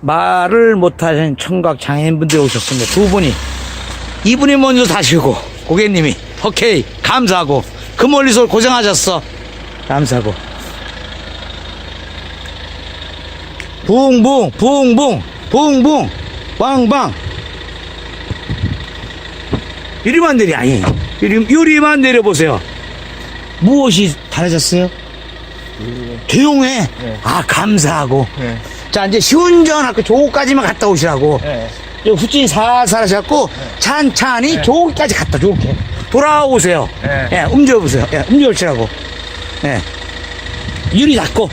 말을 못하신 청각 장애인분들이 오셨습니다. 두 분이. 이분이 먼저 다시고, 고객님이. 오케이. 감사하고. 그 멀리서 고생하셨어. 감사하고. 붕붕, 붕붕, 붕붕, 빵빵. 유리만 내리, 아니. 유리, 유리만 내려보세요. 무엇이 달라졌어요? 조용해. 네. 아, 감사하고. 네. 자, 이제 시운전하고 조까지만 갔다 오시라고. 네. 이 후진이 살살 하셔갖고, 찬찬히 조까지 갔다, 좋게. 돌아오세요. 네. 예, 움직여보세요. 예, 움직여보시라고. 예. 유리 닫고.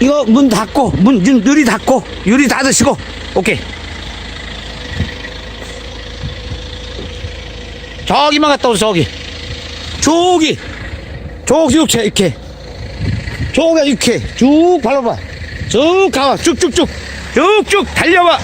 이거 문 닫고, 문, 유- 유리 닫고, 유리 닫으시고. 오케이. 저기만 갔다 오세요, 저기. 저기. 저기, 이렇게, 이렇게. 저기, 이렇게. 쭉 밟아봐. 쭉 가봐. 쭉쭉쭉. 쭉쭉 달려봐.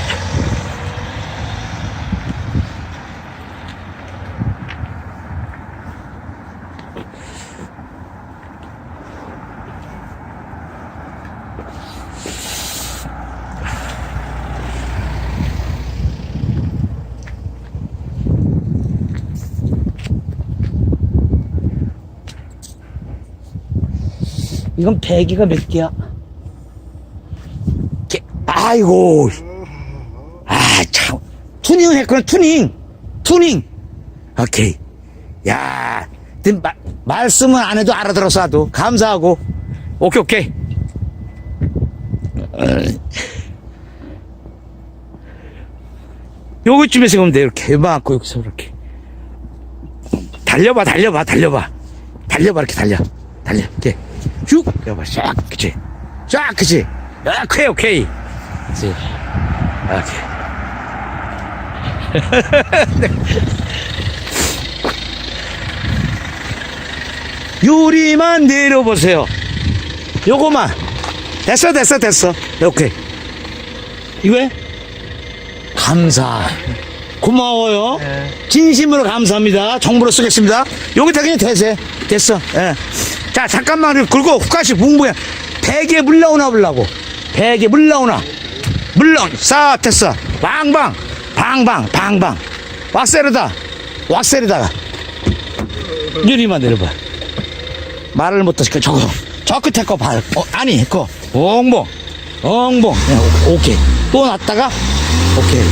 이건 배기가 몇 개야? 개, 아이고. 아, 참. 투닝을 했구나, 투닝. 투닝. 오케이. 야, 근 마, 말씀은 안 해도 알아들어서 하도 감사하고. 오케이, 오케이. 어. 요거쯤에서 오면 돼. 이렇게 막고 여기서 이렇게. 달려봐, 달려봐, 달려봐. 달려봐, 이렇게 달려. 달려, 이렇게. 쭉, 여봐, 쫙, 그치. 쫙, 그치. 야, 오케이, 오케이. 그치. 오케이. 유리만 내려보세요. 요거만. 됐어, 됐어, 됐어. 오케이. 이거야? 감사. 고마워요. 네. 진심으로 감사합니다. 정보로 쓰겠습니다. 여기 다 그냥 되세. 됐어. 예. 자, 잠깐만 긁고 후까지 붕붕해. 베개에 물 나오나 보려고. 베개에 물 나오나. 물 나오 싹 됐어. 방방. 방방. 방방. 왁세르다. 왁세르다가. 유리만 내려봐. 말을 못하시니까 저거. 저 끝에 거 봐. 어, 아니, 그거. 엉봉. 엉봉. 네, 오- 오케이. 또 놨다가. 오케이.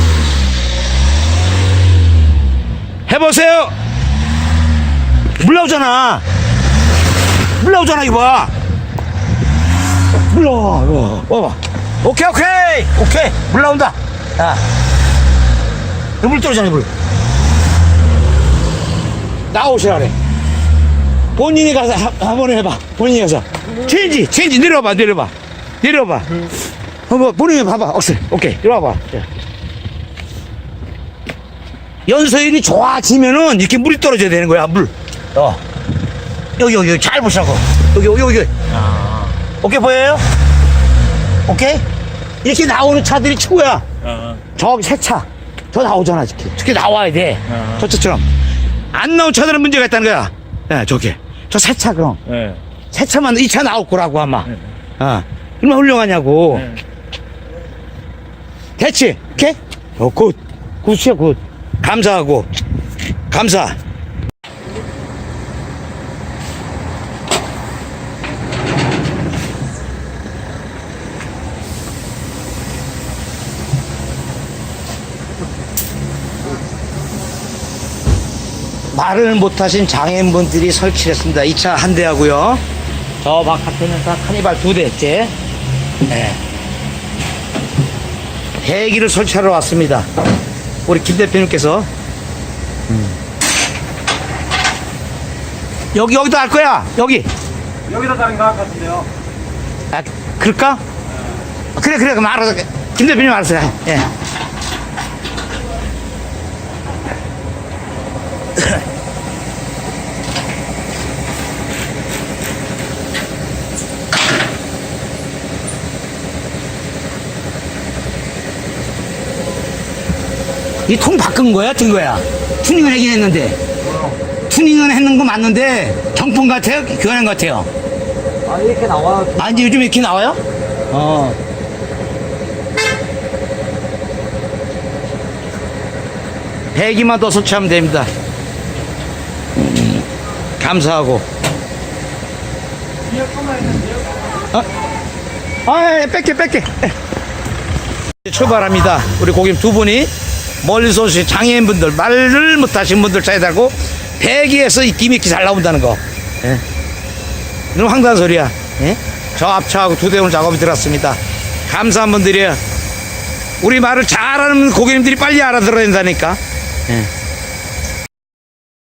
해보세요. 물 나오잖아. 물 나오잖아, 이거 봐. 물 나와, 이거. 봐봐. 오케이, 오케이. 오케이. 물 나온다. 야. 이거 물 떨어지잖아, 물. 나오시라 그래. 본인이 가서 한, 한번 해봐. 본인이 가서. 체인지, 체인지 내려봐, 내려봐. 내려봐. 한번 본인이 봐봐. 억세. 오케이. 내려와봐. 자. 연소율이 좋아지면은 이렇게 물이 떨어져야 되는 거야, 물. 어. 여기, 여기, 여기 잘 보시라고. 여기, 여기, 여기. 아. 오케이, 보여요? 오케이? 이렇게 나오는 차들이 최고야. 아. 저기 새 차. 저 나오잖아, 이렇게. 저렇게 나와야 돼. 아. 저 차처럼. 안 나온 차들은 문제가 있다는 거야. 예, 저게. 저 새 차, 그럼. 네. 새 차만 이 차 나올 거라고, 아마. 네. 어. 얼마나 훌륭하냐고. 네. 됐지? 오케이? 어, 굿. 굿이야, 굿. 감사하고. 감사. 말을 못하신 장애인분들이 설치를 했습니다. 이 차 한 대하고요. 저 바깥에는 다 카니발 두 대째. 네. 대기를 설치하러 왔습니다. 우리 김 대표님께서. 음. 여기, 여기도 할 거야. 여기. 여기다 다른 것 같은데요. 아, 그럴까? 그래, 그래. 그럼 알아서. 김 대표님 해. 예. 이 통 바꾼 거야, 든 거야? 튜닝을 하긴 했는데. 튜닝은 했는 거 맞는데, 정품 같아요? 교환한 것 같아요? 아, 이렇게 나와요. 아, 이제 요즘 이렇게 나와요? 어. 배기만 더 설치하면 됩니다. 음, 감사하고. 어? 아, 예, 예, 뺄게, 뺄게. 예. 출발합니다. 우리 고객님 두 분이 멀리서 오신 장애인분들, 말을 못하신 분들 차에다고 배기에서 이 기믹기 잘 나온다는 거. 예. 이건 황당한 소리야. 예? 저 앞차하고 두 대원 작업이 들어왔습니다. 감사한 분들이에요. 우리 말을 잘하는 고객님들이 빨리 알아들어야 된다니까. 예.